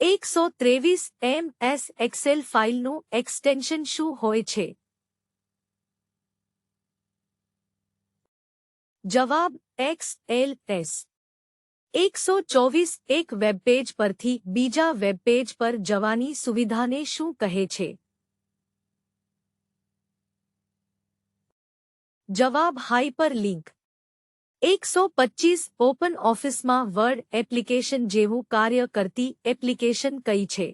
એકસો ત્રેવીસ M S Excel ફાઇલનું એક્સટેન્શન શું હોય છે જવાબ એક્સ એલ એસ એકસો ચોવીસ એક વેબપેજ પરથી બીજા વેબપેજ પર જવાની સુવિધાને શું કહે છે જવાબ હાઇપરલિંક એકસો પચ્ચીસ ઓપન ઓફિસમાં વર્ડ એપ્લિકેશન જેવું કાર્ય કરતી એપ્લિકેશન કઈ છે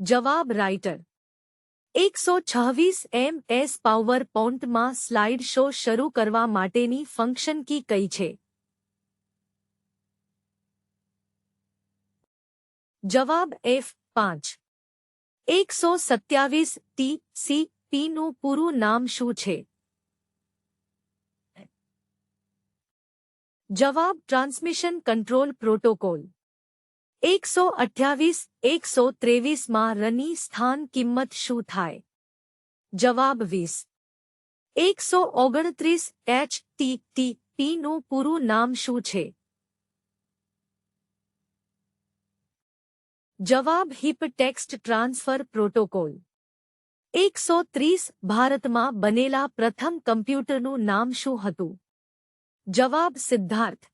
જવાબ રાઇટર એકસો છવ્વીસ M S power પોન્ટમાં slide show શરૂ કરવા માટેની ફંક્શન કી કઈ છે જવાબ એફ પાંચ એકસો સત્યાવીસ ટી સી પીનું પૂરું નામ શું છે જવાબ ટ્રાન્સમિશન કંટ્રોલ પ્રોટોકોલ એકસો અઠ્યાવીસ એકસો ત્રેવીસમાં રની સ્થાન કિંમત શું થાય જવાબ વીસ એકસો ઓગણત્રીસ એચ ટી ટી પીનું પૂરું નામ શું છે જવાબ હિપ ટેક્સ્ટ ટ્રાન્સફર પ્રોટોકોલ એકસો ત્રીસ ભારતમાં બનેલા પ્રથમ કમ્પ્યુટરનું નામ શું હતું? જવાબ સિદ્ધાર્થ.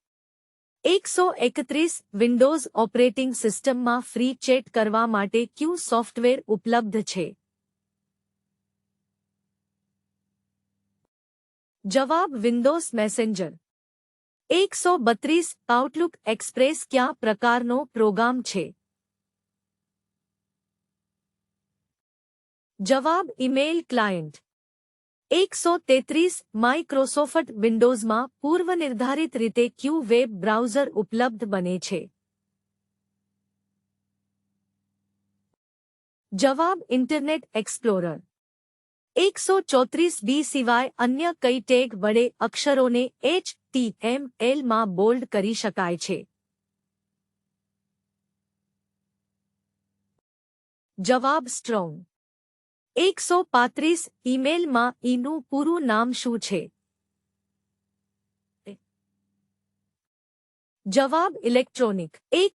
એકસો એકત્રીસ વિન્ડોઝ ઓપરેટિંગ સિસ્ટમમાં ફ્રી ચેટ કરવા માટે ક્યુ સોફ્ટવેર ઉપલબ્ધ છે? જવાબ વિન્ડોઝ મેસેન્જર. એકસો બત્રીસ આઉટલુક એક્સપ્રેસ ક્યાં પ્રકારનો પ્રોગ્રામ છે? જવાબ ઇમેઇલ ક્લાયન્ટ એકસો તેત્રીસ માઇક્રોસોફ્ટ વિન્ડોઝમાં પૂર્વનિર્ધારિત રીતે ક્યુ વેબ બ્રાઉઝર ઉપલબ્ધ બને છે જવાબ ઇન્ટરનેટ એક્સપ્લોરર એકસો ચોત્રીસ બી સિવાય અન્ય કઈ ટેગ વડે અક્ષરોને એચ ટી એમ એલમાં બોલ્ડ કરી શકાય છે જવાબ સ્ટ્રોંગ એકસો પાંત્રીસ ઈમેલમાં ઈનું પૂરું નામ શું છે? જવાબ ઇલેક્ટ્રોનિક. એક